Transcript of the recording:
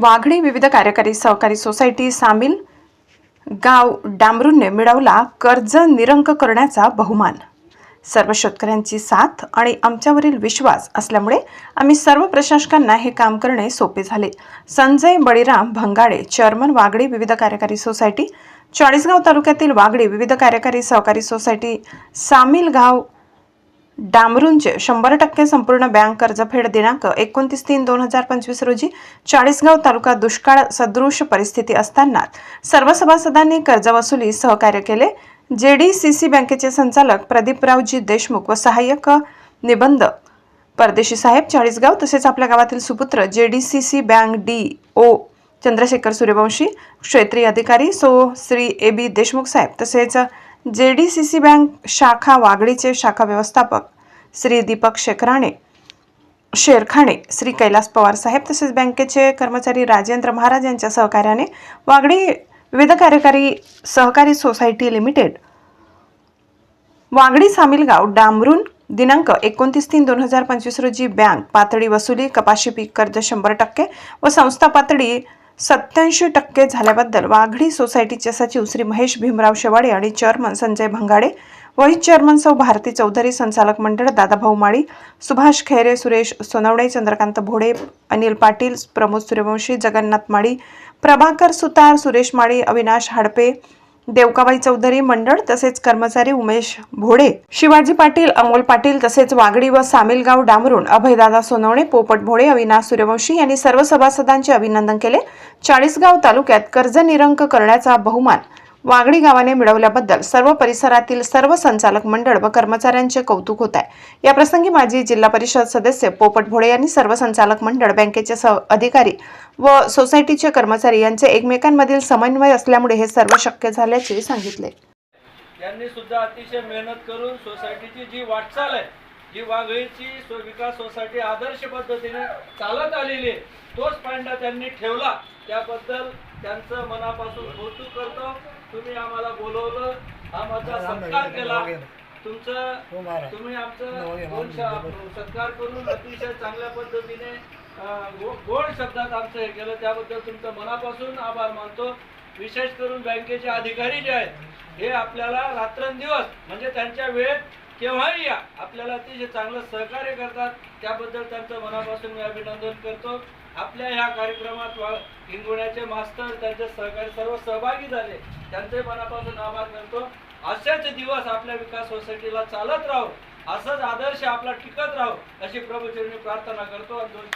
वाघडी विविध कार्यकारी सहकारी सोसायटी सामील गाव डांबरूंने मिळवला कर्ज निरंक करण्याचा बहुमान. सर्व शेतकऱ्यांची साथ आणि आमच्यावरील विश्वास असल्यामुळे आम्ही सर्व प्रशासकांना हे काम करणे सोपे झाले. संजय बळीराम भंगाडे चेअरमन वागडी विविध कार्यकारी सोसायटी चाळीसगाव तालुक्यातील वागडी विविध कार्यकारी सहकारी सोसायटी सामील गाव डांबरूंचे शंभर टक्के संपूर्ण बँक कर्जफेड दिनांक एकोणतीस तीन दोन हजार पंचवीस रोजी चाळीसगाव तालुका दुष्काळ सदृश परिस्थिती असताना सर्व सभासदांनी कर्ज वसुली सहकार्य केले. जे डी सी सी बँकेचे संचालक प्रदीपरावजी देशमुख व सहाय्यक निबंध परदेशी साहेब चाळीसगाव तसेच आपल्या गावातील सुपुत्र J D C C bank D O Chandrashekhar Suryavanshi क्षेत्रीय अधिकारी सो श्री ए बी देशमुख साहेब तसेच J D C C bank शाखा वागडीचे शाखा व्यवस्थापक श्री दीपक शेखराणे शेरखाणे श्री कैलास पवार साहेब तसेच बँकेचे कर्मचारी राजेंद्र महाराज यांच्या सहकार्याने वागडी विविध कार्यकारी सहकारी सोसायटी लिमिटेड वागडी सामील गाव डांबरून दिनांक एकोणतीस तीन दोन हजार पंचवीस रोजी बँक पातळी वसुली कपाशी पीक कर्ज शंभर टक्के व संस्था पातळी सत्याऐंशी टक्के झाल्याबद्दल वाघडी सोसायटीचे सचिव श्री महेश भीमराव शेवाडे आणि chairman Sanjay Bhangade vice chairman सौ भारती चौधरी संचालक मंडळ दादाभाऊ माळी सुभाष खैरे सुरेश सोनवणे चंद्रकांत भोडे अनिल पाटील प्रमोद सूर्यवंशी जगन्नाथ माळी प्रभाकर सुतार सुरेश माळी अविनाश हाडपे देवकाबाई चौधरी मंडळ तसेच कर्मचारी उमेश भोडे शिवाजी पाटील अमोल पाटील तसेच वागडी व सामीलगाव डांबरून अभयदादा सोनवणे पोपट भोडे अविनाश सूर्यवंशी यांनी सर्व सभासदांचे अभिनंदन केले. चाळीसगाव तालुक्यात कर्ज निरंक करण्याचा बहुमान वागडी गावाने मिळवल्याबद्दल सर्व परिसरातील सर्व संचालक मंडळ व कर्मचाऱ्यांचे कौतुक होत आहे. या प्रसंगी माजी जिल्हा परिषद सदस्य पोपट भोळे यांनी सर्व संचालक मंडळ बँकेचे सह अधिकारी व सोसायटीचे कर्मचारी यांचे एकमेकांमधील समन्वय असल्यामुळे हे सर्व शक्य झाल्याचे सांगितले. यांनी सुद्धा अतिशय मेहनत करून सोसायटीची जी वाटचाल आहे जी वाघळीची विकास सोसायटी आदर्श पद्धतीने चालत आलेली आहे तोच पांडा त्यांनी ठेवला. त्याबद्दल त्यांचं मनापासून कौतुक करतो. तुम्ही आम्हाला बोलवलं. हा माझा सत्कार केला. तुमचं तुम्ही आमचं श- सत्कार करून अतिशय चांगल्या पद्धतीने गोड शब्दात आमचं हे केलं. त्याबद्दल तुमचं मनापासून आभार मानतो. विशेष करून बँकेचे अधिकारी जे आहेत हे आपल्याला रात्रंदिवस म्हणजे त्यांच्या वेळेत केव्हाही या आपल्याला अतिशय चांगलं सहकार्य करतात त्याबद्दल त्यांचं मनापासून मी अभिनंदन करतो. आपल्या ह्या कार्यक्रमात वा हिंगोण्याचे मास्तर त्यांचे सहकारी सर्व सहभागी झाले. त्यांचे मनापासून आभार करतो असेच दिवस आपल्या विकास सोसायटीला चालत राहो. असंच आदर्श आपला टिकत राहो अशी प्रभूचरणी प्रार्थना करतो. आणि दोन